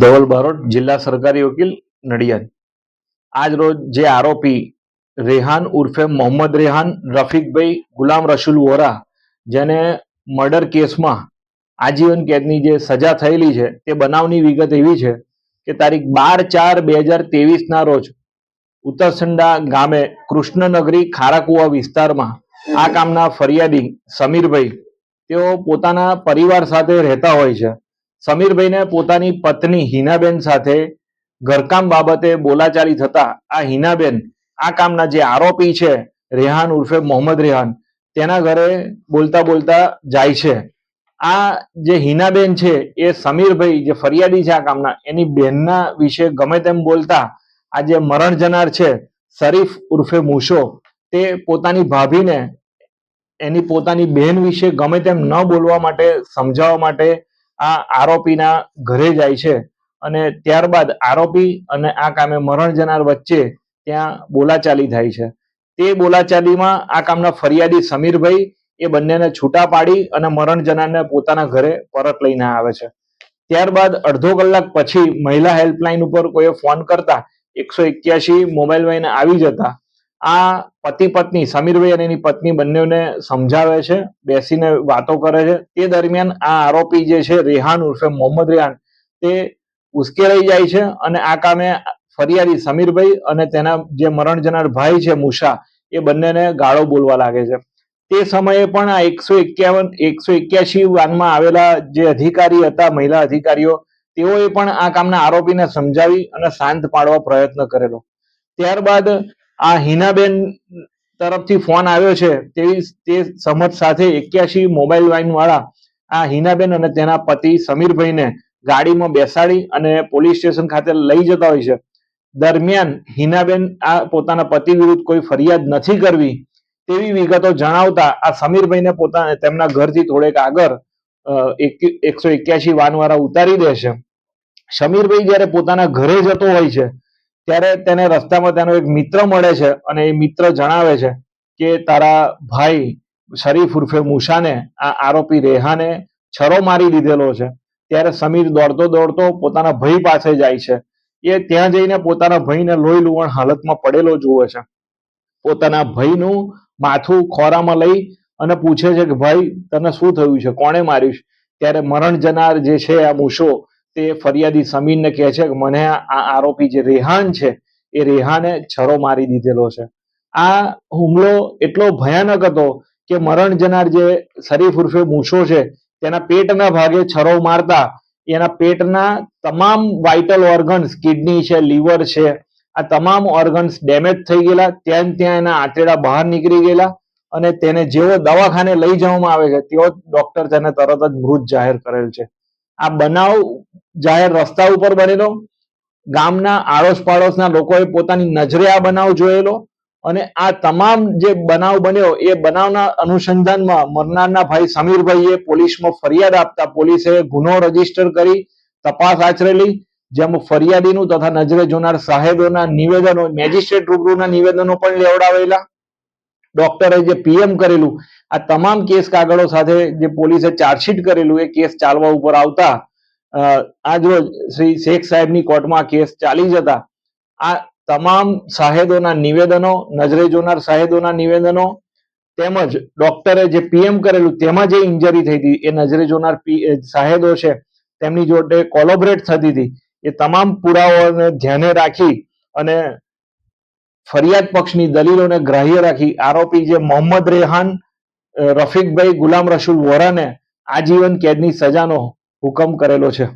ધવલ બારોટ, જિલ્લા સરકારી વકીલ, નડિયાદ. આજ રોજ જે આરોપી રેહાન ઉર્ફે મોહમ્મદ રેહાન, રફીકભાઈ ગુલામ રસુલ વોરા, જેને મર્ડર કેસમાં આજીવન કેદની જે સજા થયેલી છે, તે બનાવની વિગત એવી છે કે તારીખ બાર ચાર બે હજાર ના રોજ ઉત્તરસંડા ગામે કૃષ્ણનગરી ખારાકુવા વિસ્તારમાં આ કામના ફરિયાદી સમીરભાઈ, તેઓ પોતાના પરિવાર સાથે રહેતા હોય છે. સમીરભાઈને પોતાની પત્ની હિનાબેન સાથે ઘરકામ બાબતે બોલાચાલી થતા આ હિનાબેન આ કામના જે આરોપી છે, રેહાન ઉર્ફે મોહમ્મદ રેહાન, તેના ઘરે બોલતા બોલતા જાય છે. આ જે હિનાબેન છે, એ સમીરભાઈ જે ફરિયાદી છે આ કામના, એની બહેનના વિશે ગમે તેમ બોલતા આ જે મરણ જનાર છે, શરીફ ઉર્ફે મૂશો તે પોતાની ભાભીને એની પોતાની બહેન વિશે ગમે તેમ ન બોલવા માટે, સમજાવવા માટે આ આરોપીના ઘરે જાય છે અને ત્યારબાદ આરોપી અને આ કામે મરણ જનાર વચ્ચે ત્યાં બોલાચાલી થાય છે. તે બોલાચાલીમાં આ કામના ફરિયાદી સમીરભાઈ એ બંનેને છૂટા પાડી અને મરણ જનારને પોતાના ઘરે પરત લઈને આવે છે. ત્યારબાદ અડધો કલાક પછી મહિલા હેલ્પલાઇન ઉપર કોઈએ ફોન કરતા એકસો એક્યાસી મોબાઈલ એને આવી જતા આ પતિ પત્ની સમીરભાઈ અને એની પત્ની બંનેને સમજાવે છે, બેસીને વાતો કરે છે. તે દરમિયાન આ આરોપી જે છે, રેહાન ઉર્ફે મોહમ્મદ રેહાન, તે ઉશ્કેરાઈ જાય છે અને આ કામે ફરિયાદી સમીરભાઈ અને તેના જે મરણ જનાર ભાઈ છે મુશા એ બંનેને ગાળો બોલવા લાગે છે. તે સમયે પણ આ એકસો એકાવન એકસો એક્યાસી વાનમાં આવેલા જે અધિકારી હતા, મહિલા અધિકારીઓ, તેઓએ પણ આ કામના આરોપીને સમજાવી અને શાંત પાડવા પ્રયત્ન કરેલો. ત્યારબાદ આ હિનાબેન તરફથી ફોન આવ્યો છે તેવી તે સમજ સાથે એક્યાસી મોબાઈલ વાઇન વાળા આ હિનાબેન અને તેના પતિ સમીરભાઈને ગાડીમાં બેસાડી અને પોલીસ સ્ટેશન ખાતે લઈ જતા હોય છે. દરમિયાન હિનાબેન આ પોતાના પતિ વિરુદ્ધ કોઈ ફરિયાદ નથી કરવી તેવી વિગતો જણાવતા આ સમીરભાઈને પોતાને તેમના ઘરથી થોડેક આગળ એકસો એક્યાસી વાનવાળા ઉતારી દે છે. સમીરભાઈ જ્યારે પોતાના ઘરે જતો હોય છે ત્યારે તેને રસ્તામાં તેનો એક મિત્ર મળે છે અને એ મિત્ર જણાવે છે કે તારા ભાઈ શરીફ ઉર્ફે મુશાને આ આરોપી રેહાને છરો મારી દીધેલો છે. ત્યારે સમીર દોડતો દોડતો પોતાના ભાઈ પાસે જાય છે. એ ત્યાં જઈને પોતાના ભાઈને લોહી લુવણ હાલતમાં પડેલો જુએ છે. પોતાના ભાઈનું માથું ખોરામાં લઈ અને પૂછે છે કે, ભાઈ, તને શું થયું છે? કોણે માર્યું છે? ત્યારે મરણ જનાર જે છે આ મૂશો તે ફરિયાદી સમીરને કહે છે કે મને આ આરોપી જે રેહાન છે, એ રેહાને છરો મારી દીધેલો છે. આ હુમલો એટલો ભયાનક હતો કે મરણ જનાર જે શરીફ ઉર્ફે મૂછો છે, તેના પેટના ભાગે છરો મારતા એના પેટના તમામ વાઇટલ ઓર્ગન્સ કિડની છે લીવર છે, આ તમામ ઓર્ગન્સ ડેમેજ થઈ ગયેલા, ત્યાં ત્યાં એના આંતરડા બહાર નીકળી ગયેલા અને તેને જેવો દવાખાને લઈ જવામાં આવે છે, તેવો ડોક્ટર તેને તરત જ મૃત જાહેર કરેલ છે. આ બનાવ જાહેર રસ્તા ઉપર બનેલો. ગામના આડોશ પાડોશના લોકોએ પોતાની નજરે આ બનાવ જોયેલો અને આ તમામ જે બનાવ બન્યો એ બનાવના અનુસંધાનમાં મરનારના ભાઈ સમીરભાઈએ પોલીસમાં ફરિયાદ આપતા પોલીસે ગુનો રજિસ્ટર કરી, તપાસ આચરેલી જેમાં ફરિયાદીનું તથા નજરે જોનાર સાહેબોના નિવેદનો, મેજિસ્ટ્રેટ રૂબરૂના નિવેદનો પણ લેવડાવેલા. ડોક્ટરે જે પીએમ કરેલું, આ તમામ કેસ કાગળો સાથે જે પોલીસે ચાર્જશીટ કરેલું, એ કેસ ચાલવા ઉપર આવતા આજ રોજ શ્રી શેખ સાહેબની કોર્ટમાં કેસ ચાલી જતા આ તમામ સાહેદોના નિવેદનો, નજરે જોનાર સાહેદોના નિવેદનો, તેમજ ડોક્ટરે જે પીએમ કરેલું, તેમાં જે ઇન્જરી થઈ હતી, એ નજરે જોનાર સાહેદો છે, તેમની જોડે કોલોબરેટ થતી હતી. એ તમામ પુરાવાઓને ધ્યાને રાખી અને ફરિયાદ પક્ષની દલીલોને ગ્રાહ્ય રાખી આરોપી જે મોહમ્મદ રેહાન રફીકભાઈ ગુલામ રસુલ વોરાને આજીવન કેદની સજાનો હુકમ કરેલો છે.